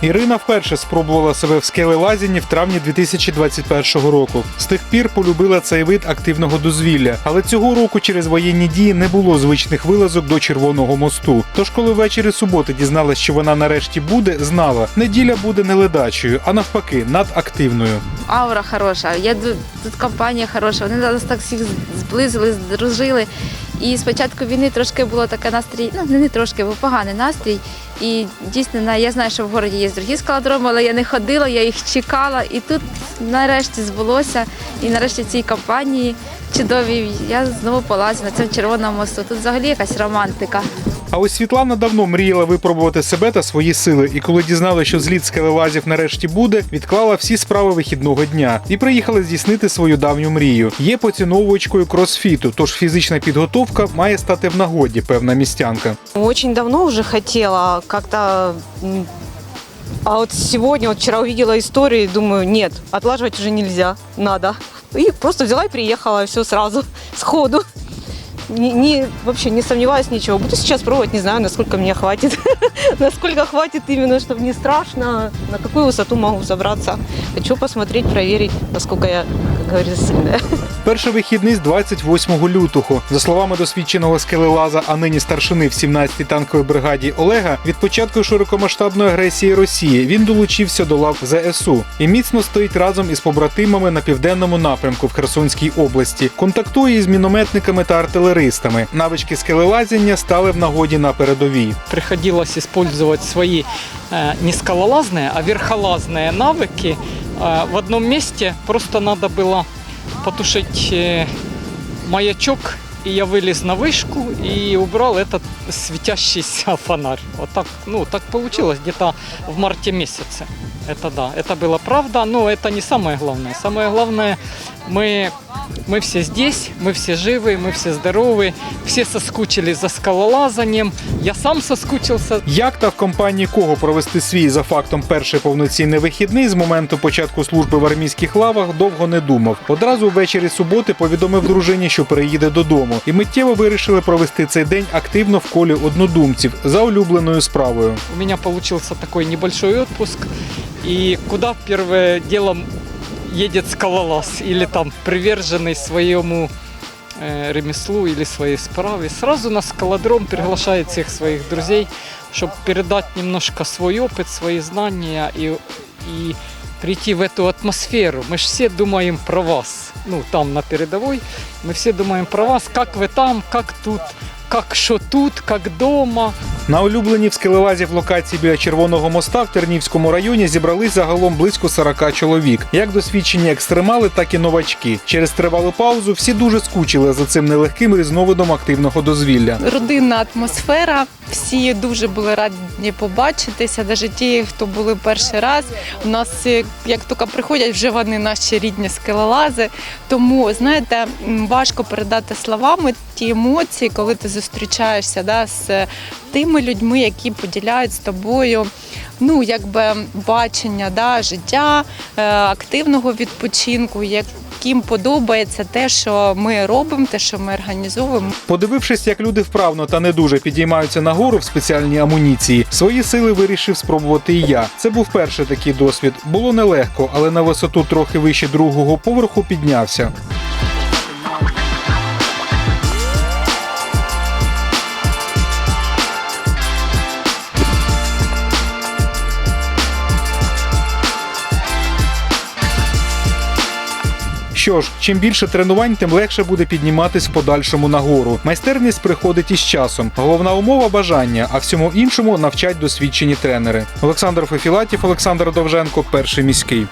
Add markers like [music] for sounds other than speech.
Ірина вперше спробувала себе в скелелазінні в травні 2021 року. З тих пір полюбила цей вид активного дозвілля, але цього року через воєнні дії не було звичних вилазок до Червоного мосту. Тож, коли ввечері суботи дізналась, що вона нарешті буде, знала, неділя буде не ледачою, а навпаки, надактивною. аура хороша. Я тут компанія хороша. Вони нас так всіх зблизили, здружили. І спочатку війни трошки було таке настрій, ну не трошки, був поганий настрій. І дійсно я знаю, що в городі є другі скалодроми, але я не ходила, я їх чекала. І тут нарешті збулося. І нарешті цій компанії чудовій я знову полазю на цьому червоному мосту. Тут взагалі якась романтика. А ось Світлана давно мріяла випробувати себе та свої сили, і коли дізналася, що зліт скелелазів нарешті буде, відклала всі справи вихідного дня і приїхала здійснити свою давню мрію. Є поціновувачкою кросфіту, тож фізична підготовка має стати в нагоді, певна містянка. Очень давно уже хотела как-то... А вот сегодня, вот вчера увидела историю и думаю, нет, отлаживать уже нельзя, надо. И просто взяла и приехала, все сразу, [laughs] сходу. Не, вообще не сомневаюсь ничего. Буду сейчас пробовать, не знаю, насколько мне хватит. [laughs] насколько хватит именно, чтобы не страшно, на какую высоту могу забраться. Хочу посмотреть, проверить, насколько я, как говорится, сильная. Перший вихідний з 28 лютого. За словами досвідченого скелелаза, а нині старшини в 17-й танковій бригаді Олега, від початку широкомасштабної агресії Росії він долучився до лав ЗСУ і міцно стоїть разом із побратимами на південному напрямку в Херсонській області. Контактує із мінометниками та артилеристами. Навички скелелазіння стали в нагоді на передовій. приходилось использовать свои э, не скалолазные, а верхолазные навыки. Э, в одном месте просто надо было потушить э, маячок, и я вылез на вышку и убрал этот светящийся фонарь. [laughs] Вот так, ну, так получилось где-то в марте месяце. Это да, это было правда, но это не самое главное. Самое главное, мы, мы все здесь, мы все живы, мы все здоровы, все соскучились за скалолазанием. Я сам соскучился. Як та в компанії кого провести свій за фактом перший повноцінний вихідний з моменту початку служби в армійських лавах довго не думав. Одразу ввечері суботи повідомив дружині, що переїде додому, і миттєво вирішили провести цей день активно в колі однодумців за улюбленою справою. У меня получился такой небольшой отпуск. И куда первое делом едет скалолаз или там приверженный своему э, ремеслу или своей справе, сразу на скалодром приглашает всех своих друзей, чтобы передать немножко свой опыт, свои знания и, и прийти в эту атмосферу. Мы же все думаем про вас, ну там на передовой, мы все думаем про вас, как вы там, как тут, как что тут, как дома. На улюбленій в скелелазів локації біля Червоного моста в Тернівському районі зібрались загалом близько 40 чоловік, як досвідчені екстремали, так і новачки. Через тривалу паузу всі дуже скучили за цим нелегким різновидом активного дозвілля. родинна атмосфера. Всі дуже були раді побачитися, навіть ті, хто були перший раз. У нас е, як тільки приходять, вже вони наші рідні скелелази. Тому знаєте, важко передати словами ті емоції, коли ти зустрічаєшся да, з тими людьми, які поділяють з тобою. Ну, якби бачення да, життя, е, активного відпочинку, яким подобається те, що ми робимо, те, що ми організовуємо. Подивившись, як люди вправно та не дуже підіймаються нагору в спеціальній амуніції, свої сили вирішив спробувати і я. Це був перший такий досвід. Було нелегко, але на висоту трохи вище другого поверху піднявся. Що ж, чим більше тренувань, тим легше буде підніматись в подальшому нагору. Майстерність приходить із часом. Головна умова бажання, а всьому іншому навчать досвідчені тренери. Олександр Фефілатів, Олександр Довженко, перший міський.